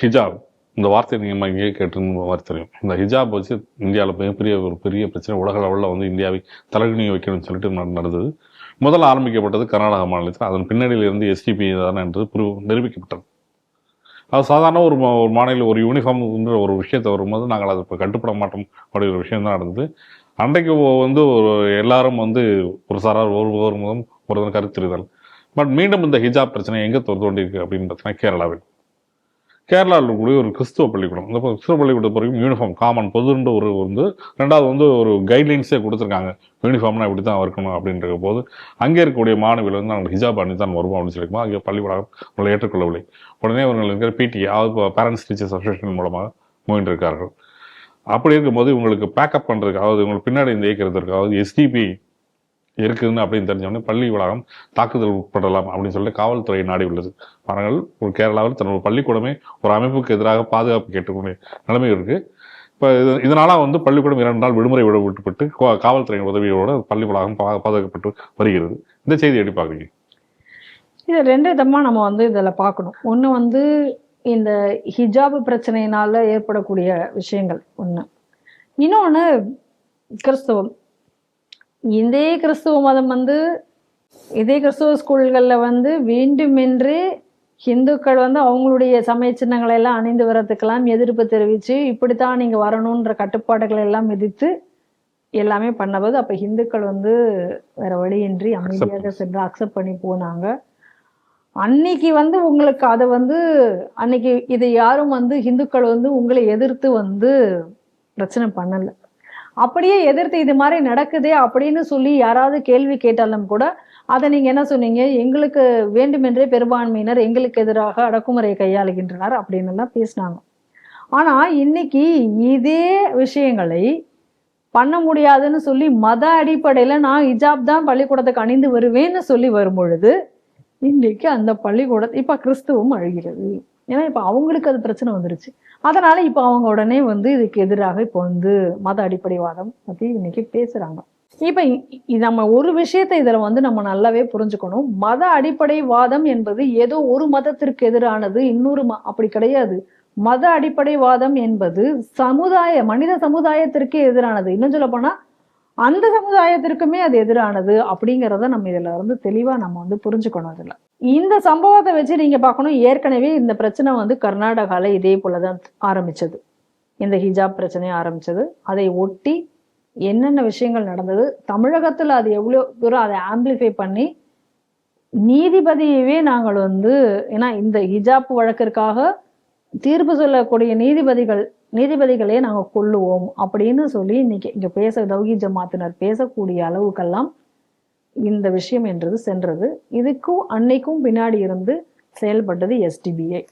ஹிஜாப். இந்த வார்த்தையை நீங்கள் இங்கேயே கேட்டுன்னு மாதிரி தெரியும். இந்த ஹிஜாப் வச்சு இந்தியாவில் மிகப்பெரிய ஒரு பெரிய பிரச்சனை உலக அளவில் வந்து இந்தியாவை தலைகுனிய வைக்கணும்னு சொல்லிட்டு நடந்தது. முதல்ல ஆரம்பிக்கப்பட்டது கர்நாடக மாநிலத்தில். அதன் பின்னணியிலிருந்து எஸ்டிபி தானே என்று புரிவு நிரூபிக்கப்பட்டது. அது சாதாரண ஒரு மா- ஒரு மாநில ஒரு யூனிஃபார்ம்ன்ற ஒரு விஷயத்தை வரும்போது நாங்கள் அதை இப்போ கட்டுப்பட மாட்டோம் அப்படி ஒரு விஷயம் தான் நடந்தது. அன்றைக்கு வந்து ஒரு எல்லாரும் வந்து ஒரு சாரார் ஒரு ஒரு முதம் ஒரு கருத்திருதல். பட் மீண்டும் இந்த ஹிஜாப் பிரச்சனை எங்கே தோன்றியிருக்கு அப்படின்னு பார்த்தீங்கன்னா கேரளாவில். கேரளாவில் கூடிய ஒரு கிறிஸ்துவ பள்ளிக்கூடம். இந்த கிறிஸ்துவ பள்ளிக்கூடத்தை பொறுக்கும் யூனிஃபார்ம் காமன் பொதுன்ற ஒரு வந்து ரெண்டாவது வந்து ஒரு கைட்லைன்ஸே கொடுத்துருக்காங்க. யூனிஃபார்ம்னா இப்படி தான் இருக்கணும் அப்படின்ற போது அங்கே இருக்கக்கூடிய மாணவிகள் வந்து நாங்கள் ஹிஜாப் அணி தான் வருவோம் அப்படின்னு சொல்லியிருக்கோம்? அங்கே பள்ளிக்கூடம் உங்களை ஏற்றுக்கொள்ளவில்லை. உடனே அவர்கள் இருக்கிற பிடி அதாவது பேரண்ட்ஸ் டீச்சர்ஸ் அசோசியேஷன் மூலமாக முயன்றிருக்கார்கள். அப்படி இருக்கும்போது இவங்களுக்கு பேக்கப் பண்ணுறதுக்காவது இவங்களுக்கு பின்னாடி இந்த இயக்கிறதுக்காவது எஸ்டிபி இருக்குதுன்னு அப்படின்னு தெரிஞ்சவொடனே பள்ளி வளாகம் தாக்குதல் உட்படலாம் அப்படின்னு சொல்லிட்டு காவல்துறை நாடி உள்ளது. பாருங்கள் ஒரு கேரளாவில் தன்னோட பள்ளிக்கூடமே ஒரு அமைப்புக்கு எதிராக பாதுகாப்பு கேட்டுக்கூடிய நிலைமை இருக்குது இப்போ இது இதனால வந்து பள்ளிக்கூடம் இரண்டு நாள் விடுமுறை விட விட்டுப்பட்டு காவல்துறையின் உதவியோட பள்ளி வளாகம் பா- பாதுகாக்கப்பட்டு வருகிறது. இந்த செய்தி எப்படி பார்க்குறீங்க? இது ரெண்டு விதமாக நம்ம வந்து இதில் பார்க்கணும். ஒன்று வந்து இந்த ஹிஜாப் பிரச்சனையினால ஏற்படக்கூடிய விஷயங்கள் ஒன்று இன்னொன்று கிறிஸ்தவம். இதே கிறிஸ்துவ மதம் வந்து இதே கிறிஸ்துவ ஸ்கூல்கள்ல வந்து வேண்டுமென்றே ஹிந்துக்கள் வந்து அவங்களுடைய சமய சின்னங்களை எல்லாம் அணிந்து வரதுக்கெல்லாம் எதிர்ப்பு தெரிவித்து இப்படித்தான் நீங்க வரணுன்ற கட்டுப்பாடுகளை எல்லாம் விதித்து எல்லாமே பண்ணபோது அப்ப ஹிந்துக்கள் வந்து வேற வழியின்றி அமைதியாக சென்று அக்செப்ட் பண்ணி போனாங்க. அன்னைக்கு வந்து உங்களுக்கு அதை வந்து அன்னைக்கு இதை யாரும் வந்து ஹிந்துக்கள் வந்து உங்களை எதிர்த்து வந்து பிரச்சனை பண்ணல. அப்படியே எதிர்த்து இது மாதிரி நடக்குதே அப்படின்னு சொல்லி யாராவது கேள்வி கேட்டாலும் கூட அதை நீங்க என்ன சொன்னீங்க? எங்களுக்கு வேண்டுமென்றே பெரும்பான்மையினர் எங்களுக்கு எதிராக அடக்குமுறையை கையாளுகின்றனர் அப்படின்னு எல்லாம் பேசினாங்க. ஆனா இன்னைக்கு இதே விஷயங்களை பண்ண முடியாதுன்னு சொல்லி மத அடிப்படையில நான் இஜாப் தான் பள்ளிக்கூடத்துக்கு அணிந்து வருவேன்னு சொல்லி வரும் பொழுது இன்னைக்கு அந்த பள்ளிக்கூட இப்ப கிறிஸ்துவம் அழுகிறது. ஏன்னா இப்போ அவங்களுக்கு அது பிரச்சனை வந்துருச்சு. அதனால இப்போ அவங்க உடனே வந்து இதுக்கு எதிராக இப்போ வந்து மத அடிப்படைவாதம் பற்றி இன்னைக்கு பேசுறாங்க. இப்ப நம்ம ஒரு விஷயத்தை இதுல வந்து நம்ம நல்லாவே புரிஞ்சுக்கணும். மத அடிப்படைவாதம் என்பது ஏதோ ஒரு மதத்திற்கு எதிரானது இன்னொரு ம- அப்படி கிடையாது. மத அடிப்படைவாதம் என்பது சமுதாய மனித சமுதாயத்திற்கே எதிரானது. இன்னும் சொல்ல போனா அந்த சமுதாயத்திற்குமே அது எதிரானது அப்படிங்கிறத நம்ம இதுல இருந்து தெளிவா நம்ம வந்து புரிஞ்சுக்கணும் இதுல இந்த சம்பவத்தை வச்சு நீங்க பார்க்கணும் ஏற்கனவே இந்த பிரச்சனை வந்து கர்நாடகால இதே போலதான் ஆரம்பிச்சது. இந்த ஹிஜாப் பிரச்சனையை ஆரம்பிச்சது. அதை ஒட்டி என்னென்ன விஷயங்கள் நடந்தது தமிழகத்தில் அது எவ்வளோ தூரம் அதை ஆம்பிளிஃபை பண்ணி நீதிபதியவே நாங்கள் வந்து ஏன்னா இந்த ஹிஜாப் வழக்கிற்காக தீர்ப்பு சொல்லக்கூடிய நீதிபதிகள் நீதிபதிகளே நாங்கள் கொள்ளுவோம் அப்படின்னு சொல்லி இன்னைக்கு இங்கே பேச தௌகி ஜமாத்தினர் பேசக்கூடிய அளவுக்கெல்லாம் இந்த விஷயம் என்றது சென்றது. இதுக்கும் அன்னைக்கும் பின்னாடி இருந்து செயல்பட்டது எஸ்டிபிஐ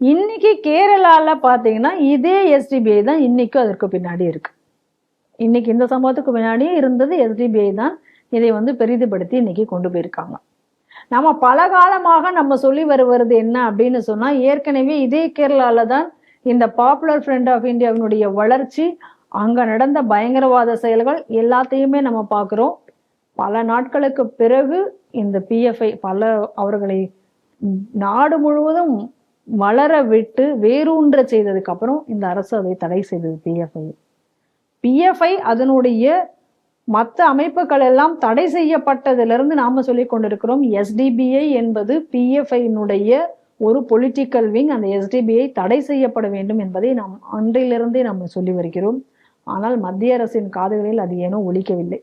இன்னைக்கு கேரளால பார்த்தீங்கன்னா இதே எஸ்டிபிஐ தான் இன்னைக்கும் அதற்கு பின்னாடி இருக்கு. இன்னைக்கு இந்த சம்பவத்துக்கு பின்னாடியே இருந்தது எஸ்டிபிஐ தான் இதை வந்து பெரிதுபடுத்தி இன்னைக்கு கொண்டு போயிருக்காங்க. நம்ம பல காலமாக நம்ம சொல்லி வருவது என்ன அப்படின்னு சொன்னா ஏற்கனவே இதே கேரளால தான் இந்த பாப்புலர் ஃப்ரண்ட் ஆஃப் இந்தியாவினுடைய வளர்ச்சி அங்கே நடந்த பயங்கரவாத செயல்கள் எல்லாத்தையுமே நம்ம பார்க்குறோம். பல நாட்களுக்கு பிறகு இந்த பிஎஃப்ஐ பல அவர்களை நாடு முழுவதும் வளர விட்டு வேரூன்ற செய்ததுக்கு அப்புறம் இந்த அரசு அதை தடை செய்தது பிஎஃப்ஐ பிஎஃப்ஐ அதனுடைய மற்ற அமைப்புகள் எல்லாம் தடை செய்யப்பட்டதிலிருந்து நாம சொல்லிக் கொண்டிருக்கிறோம் எஸ்டிபிஐ என்பது பிஎஃப்ஐனுடைய ஒரு பொலிட்டிக்கல் விங் அந்த எஸ்டிபிஐ தடை செய்யப்பட வேண்டும் என்பதை நாம் அன்றிலிருந்தே நம்ம சொல்லி வருகிறோம். ஆனால் மத்திய அரசின் காதுகளில் அது ஏனோ ஒழிக்கவில்லை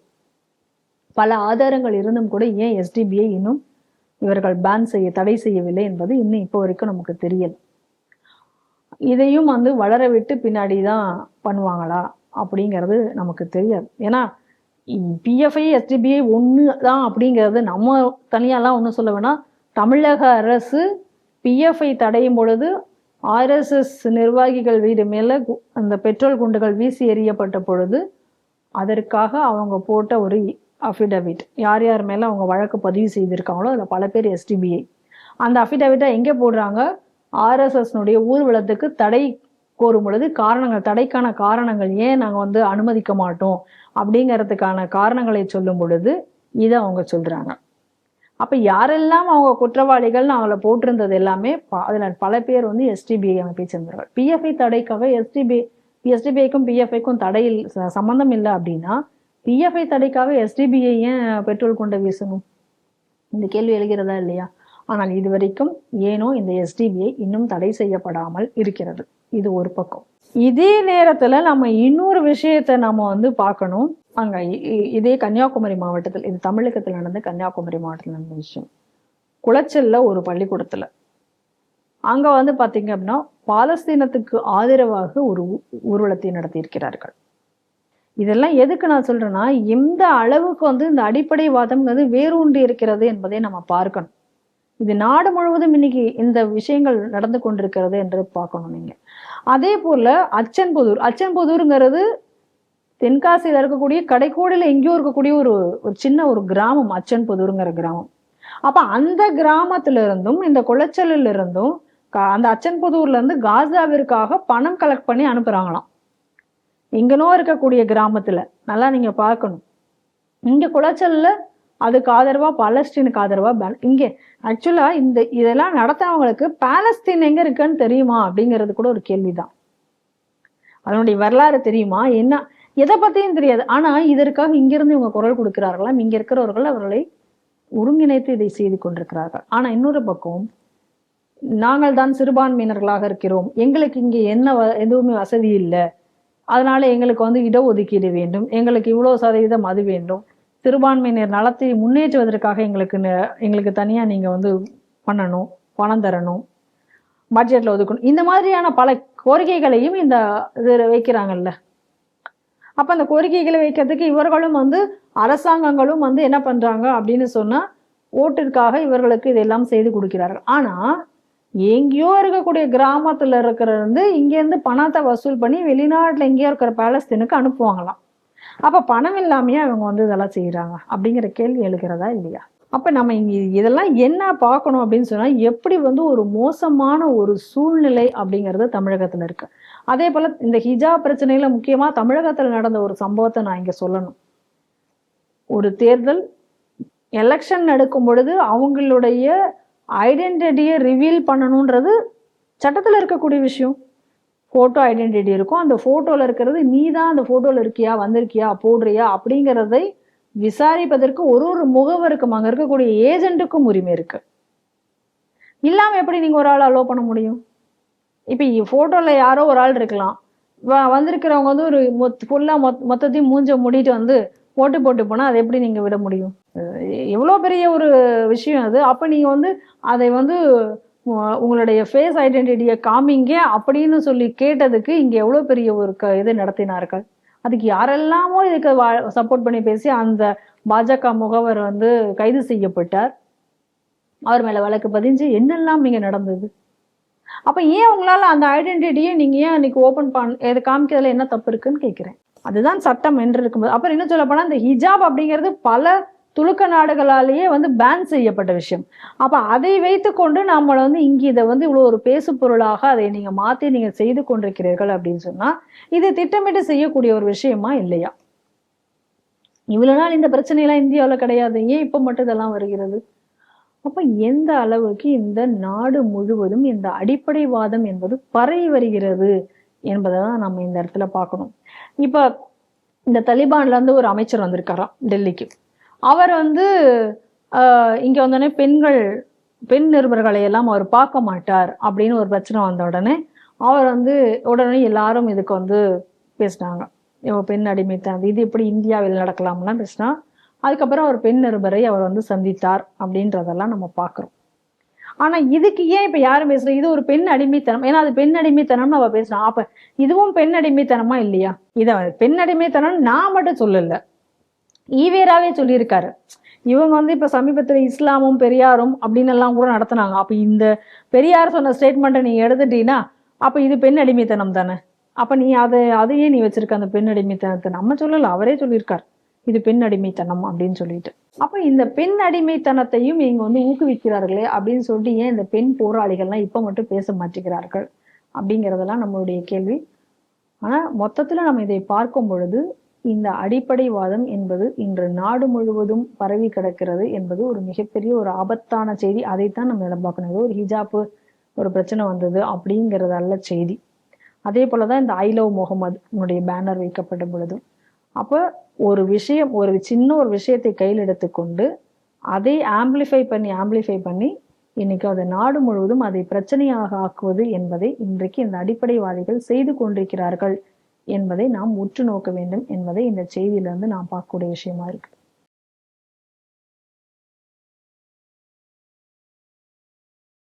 பல ஆதாரங்கள் இருந்தும் கூட ஏன் எஸ்டிபிஐ இன்னும் இவர்கள் பேன் செய்ய தடை செய்யவில்லை என்பது இன்னும் இப்போ வரைக்கும் நமக்கு தெரியல. இதையும் வந்து வளர விட்டு பின்னாடி தான் பண்ணுவாங்களா அப்படிங்கிறது நமக்கு தெரியாது. ஏன்னா பிஎஃப்ஐ எஸ்டிபிஐ ஒன்று தான் அப்படிங்கிறது நம்ம தனியாலாம் ஒன்றும் சொல்ல வேணாம். தமிழக அரசு பிஎஃப்ஐ தடையும் பொழுது ஆர்எஸ்எஸ் நிர்வாகிகள் வீடு மேலே அந்த பெட்ரோல் குண்டுகள் வீசி எறியப்பட்ட பொழுது அதற்காக அவங்க போட்ட ஒரு அஃபிடவிட் யார் யார் மேலே அவங்க வழக்கு பதிவு செய்திருக்காங்களோ அதில் பல பேர் எஸ்டிபிஐ அந்த அஃபிடவிட்டை எங்கே போடுறாங்க? ஆர்எஸ்எஸ்னுடைய ஊர்வலத்துக்கு தடை கோரும் பொழுது காரணங்கள் தடைக்கான காரணங்கள் ஏன் நாங்கள் வந்து அனுமதிக்க மாட்டோம்? அப்படிங்கிறதுக்கான காரணங்களை சொல்லும் பொழுது இதை அவங்க சொல்கிறாங்க அப்ப யாரெல்லாம் அவங்க குற்றவாளிகள்னு அவங்கள போட்டிருந்தது எல்லாமே அதில் அதுல பல பேர் வந்து எஸ்டிபிஐ அமைப்பை சேர்ந்தவர்கள். பிஎஃப்ஐ தடைக்காக எஸ்டிபி எஸ்டிபிஐக்கும் பிஎஃப்ஐக்கும் தடையில் சம்மந்தம் இல்லை அப்படின்னா பிஎஃப்ஐ தடைக்காக எஸ்டிபிஐ ஏன் பெட்ரோல் கொண்டு வீசணும்? இந்த கேள்வி எழுகிறதா இல்லையா? ஆனால் இதுவரைக்கும் ஏனோ இந்த எஸ்டிபிஐ இன்னும் தடை செய்யப்படாமல் இருக்கிறது. இது ஒரு பக்கம். இதே நேரத்துல நம்ம இன்னொரு விஷயத்தை நம்ம வந்து பார்க்கணும். அங்க இ- இதே கன்னியாகுமரி மாவட்டத்தில் இது தமிழகத்தில் நடந்த கன்னியாகுமரி மாவட்டத்தில் நடந்த விஷயம். குளச்சல்ல ஒரு பள்ளிக்கூடத்துல. அங்க வந்து பாத்தீங்க அப்படின்னா பாலஸ்தீனத்துக்கு ஆதரவாக ஒரு ஊ- ஊர்வலத்தை நடத்தியிருக்கிறார்கள். இதெல்லாம் எதுக்கு நான் சொல்றேன்னா எந்த அளவுக்கு வந்து இந்த அடிப்படைவாதம்ங்கிறது வேரூண்டி இருக்கிறது என்பதை நம்ம பார்க்கணும். இது நாடு முழுவதும் இன்னைக்கு இந்த விஷயங்கள் நடந்து கொண்டிருக்கிறது என்று பார்க்கணும் நீங்க. அதே போல அச்சன்புதூர் அச்சன்புதூருங்கிறது தென்காசியில இருக்கக்கூடிய கடைக்கோடியில் எங்கேயோ இருக்கக்கூடிய ஒரு ஒரு சின்ன ஒரு கிராமம் அச்சன்புதூருங்கிற கிராமம். அப்ப அந்த கிராமத்துல இருந்தும் இந்த குளச்சலில் இருந்தும் க- அந்த அச்சன்புதூர்ல இருந்து காசாவிற்காக பணம் கலெக்ட் பண்ணி அனுப்புறாங்களாம். எங்கனோ இருக்கக்கூடிய கிராமத்துல. நல்லா நீங்க பார்க்கணும். இங்க குளச்சல்ல அதுக்கு ஆதரவா பாலஸ்தீனுக்கு ஆதரவா பே- இங்க ஆக்சுவலா இந்த இதெல்லாம் நடத்தவங்களுக்கு பாலஸ்தீன் எங்க இருக்குன்னு தெரியுமா அப்படிங்கிறது கூட ஒரு கேள்விதான். அதனுடைய வரலாறு தெரியுமா? என்ன எதை பத்தியும் தெரியாது. ஆனா இதற்காக இங்கிருந்து இவங்க குரல் கொடுக்கிறார்களாம். இங்க இருக்கிறவர்கள் அவர்களை ஒருங்கிணைத்து இதை செய்து கொண்டிருக்கிறார்கள். ஆனா இன்னொரு பக்கம் நாங்கள் தான் சிறுபான்மையினர்களாக இருக்கிறோம். எங்களுக்கு இங்கே என்ன வ- எதுவுமே வசதி இல்லை. அதனால எங்களுக்கு வந்து இடஒதுக்கீடு வேண்டும். எங்களுக்கு இவ்வளோ சதவீதம் அது வேண்டும். சிறுபான்மையினர் நலத்தை முன்னேற்றுவதற்காக எங்களுக்கு எங்களுக்கு தனியா நீங்க வந்து பண்ணணும் பணம் தரணும் பட்ஜெட்ல ஒதுக்கணும். இந்த மாதிரியான பல கோரிக்கைகளையும் இந்த இது வைக்கிறாங்கல்ல. அப்ப அந்த கோரிக்கைகளை வைக்கிறதுக்கு இவர்களும் வந்து அரசாங்கங்களும் வந்து என்ன பண்றாங்க அப்படின்னு சொன்னா ஓட்டிற்காக இவர்களுக்கு இதெல்லாம் செய்து கொடுக்கிறார்கள். ஆனா எங்கேயோ இருக்கக்கூடிய கிராமத்துல இருக்கிற வந்து இங்க இருந்து பணத்தை வசூல் பண்ணி வெளிநாட்டுல எங்கேயோ இருக்கிற பாலஸ்தீனுக்கு அனுப்புவாங்களாம். அப்ப பணம் இல்லாமையே அவங்க வந்து இதெல்லாம் செய்யறாங்க அப்படிங்கிற கேள்வி எழுகிறதா இல்லையா? அப்ப நம்ம இங்க இதெல்லாம் என்ன பார்க்கணும் அப்படின்னு சொன்னா எப்படி வந்து ஒரு மோசமான ஒரு சூழ்நிலை அப்படிங்கிறது தமிழகத்துல இருக்கு. அதே போல் இந்த ஹிஜா பிரச்சனையில் முக்கியமாக தமிழகத்தில் நடந்த ஒரு சம்பவத்தை நான் இங்கே சொல்லணும். ஒரு தேர்தல் எலெக்ஷன் நடக்கும் பொழுது அவங்களுடைய ஐடென்டிட்டியை ரிவீல் பண்ணணுன்றது சட்டத்தில் இருக்கக்கூடிய விஷயம். ஃபோட்டோ ஐடென்டிட்டி இருக்கும். அந்த ஃபோட்டோவில் இருக்கிறது நீ தான் அந்த ஃபோட்டோவில் இருக்கியா? வந்திருக்கியா? போடுறியா? அப்படிங்கிறதை விசாரிப்பதற்கு ஒரு ஒரு முகவருக்கும் அங்கே இருக்கக்கூடிய ஏஜென்ட்டுக்கும் உரிமை இருக்கு. இல்லாமல் எப்படி நீங்கள் ஒரு ஆள் அலோவ் பண்ண முடியும்? இப்போ ஃபோட்டோவில் யாரோ ஒரு ஆள் இருக்கலாம். வ- வந்திருக்கிறவங்க வந்து ஒரு மொத் ஃபுல்லாக மொத் மொத்தத்தையும் மூஞ்ச மூடிட்டு வந்து ஓட்டு போட்டு போனால் அதை எப்படி நீங்கள் விட முடியும்? எவ்வளோ பெரிய ஒரு விஷயம் அது. அப்போ நீங்கள் வந்து அதை வந்து உங்களுடைய ஃபேஸ் ஐடென்டிட்டியை காமிங்க அப்படின்னு சொல்லி கேட்டதுக்கு இங்கே எவ்வளோ பெரிய ஒரு க இது நடத்தினார்கள். அதுக்கு யாரெல்லாமோ இதுக்கு சப்போர்ட் பண்ணி பேசி அந்த பாஜக முகவர் வந்து கைது செய்யப்பட்டார். அவர் மேலே வழக்கு பதிஞ்சு என்னெல்லாம் இங்கே நடந்தது? அப்போ ஏன் உங்களால் அந்த ஐடென்டிட்டியை நீங்கள் ஏன் அன்றைக்கி ஓப்பன் பண்ண இதை காமிக்கிறதுல என்ன தப்பு இருக்குன்னு கேட்குறேன் அதுதான் சட்டம் என்று இருக்கும்போது அப்புறம் என்ன சொல்ல போனால் இந்த ஹிஜாப் அப்படிங்கிறது பல துலுக்க நாடுகளாலேயே வந்து பேன் செய்யப்பட்ட விஷயம். அப்போ அதை வைத்து கொண்டு நம்மளை வந்து இங்கே இதை வந்து இவ்வளோ ஒரு பேசு பொருளாக அதை நீங்கள் மாற்றி நீங்கள் செய்து கொண்டிருக்கிறீர்கள் அப்படின்னு சொன்னால் இது திட்டமிட்டு செய்யக்கூடிய ஒரு விஷயமா இல்லையா? இவ்வளோ நாள் இந்த பிரச்சனையெல்லாம் இந்தியாவில் கிடையாது. ஏன் இப்போ மட்டும் இதெல்லாம் வருகிறது? அப்ப எந்த அளவுக்கு இந்த நாடு முழுவதும் இந்த அடிப்படைவாதம் என்பது பரவி வருகிறது என்பதை தான் நம்ம இந்த இடத்துல பார்க்கணும். இப்ப இந்த தலிபான்ல இருந்து ஒரு அமைச்சர் வந்திருக்காராம் டெல்லிக்கு. அவர் வந்து ஆஹ், இங்க வந்தோடனே பெண்கள் பெண் நிருபர்களை எல்லாம் அவர் பார்க்க மாட்டார் அப்படின்னு ஒரு பிரச்சனை வந்த உடனே அவர் வந்து உடனே எல்லாரும் இதுக்கு வந்து பேசினாங்க. பெண் அடிமைத்தான் இது எப்படி இந்தியாவில் நடக்கலாம்லாம் பேசினா அதுக்கப்புறம் அவர் பெண் நிருபரை அவர் வந்து சந்தித்தார் அப்படின்றதெல்லாம் நம்ம பார்க்குறோம். ஆனா இதுக்கு ஏன் இப்ப யாரும் பேசுற? இது ஒரு பெண் அடிமைத்தனம். ஏன்னா அது பெண் அடிமைத்தனம்னு அவ பேசுறான் அப்ப இதுவும் பெண் அடிமைத்தனமா இல்லையா? இத பெண் அடிமைத்தனம் நான் மட்டும் சொல்லல. ஈவேராவே சொல்லியிருக்காரு. இவங்க வந்து இப்ப சமீபத்துல இஸ்லாமும் பெரியாரும் அப்படின்னு எல்லாம் கூட நடத்துனாங்க. அப்ப இந்த பெரியார் சொன்ன ஸ்டேட்மெண்ட்டை நீ எடுத்துட்டீங்கன்னா அப்ப இது பெண் அடிமைத்தனம் தானே? அப்ப நீ அதை அதையே நீ வச்சிருக்க அந்த பெண் அடிமைத்தனத்தை. நம்ம சொல்லல அவரே சொல்லியிருக்காரு. இது பெண் அடிமைத்தனம் அப்படின்னு சொல்லிட்டு. அப்ப இந்த பெண் அடிமைத்தனத்தையும் இவங்க வந்து ஊக்குவிக்கிறார்களே அப்படின்னு சொல்லிட்டு ஏன் இந்த பெண் போராளிகள்லாம் இப்ப மட்டும் பேச மாட்டேங்கிறார்கள்? அப்படிங்கிறதெல்லாம் நம்மளுடைய கேள்வி. ஆனா மொத்தத்துல நம்ம இதை பார்க்கும் பொழுது இந்த அடிப்படைவாதம் என்பது இன்று நாடு முழுவதும் பரவி கிடக்கிறது என்பது ஒரு மிகப்பெரிய ஒரு ஆபத்தான செய்தி. அதைத்தான் நம்ம இடம் பார்க்கணும். ஏதோ ஒரு ஹிஜாப்பு ஒரு பிரச்சனை வந்தது அப்படிங்கிறது அல்ல செய்தி. அதே போலதான் இந்த ஐ லவ் முகமது உன்னுடைய பேனர் வைக்கப்பட்ட பொழுதும். அப்போ ஒரு விஷயம் ஒரு சின்ன ஒரு விஷயத்தை கையில் எடுத்துக்கொண்டு அதை ஆம்பிளிஃபை பண்ணி ஆம்பிளிஃபை பண்ணி இன்னைக்கு அதை நாடு முழுவதும் அதை பிரச்சனையாக ஆக்குவது என்பதை இன்றைக்கு இந்த அடிப்படைவாதிகள் செய்து கொண்டிருக்கிறார்கள் என்பதை நாம் உற்று நோக்க வேண்டும் என்பதை இந்த செய்தியிலிருந்து நாம் பார்க்கக்கூடிய விஷயமா இருக்கு.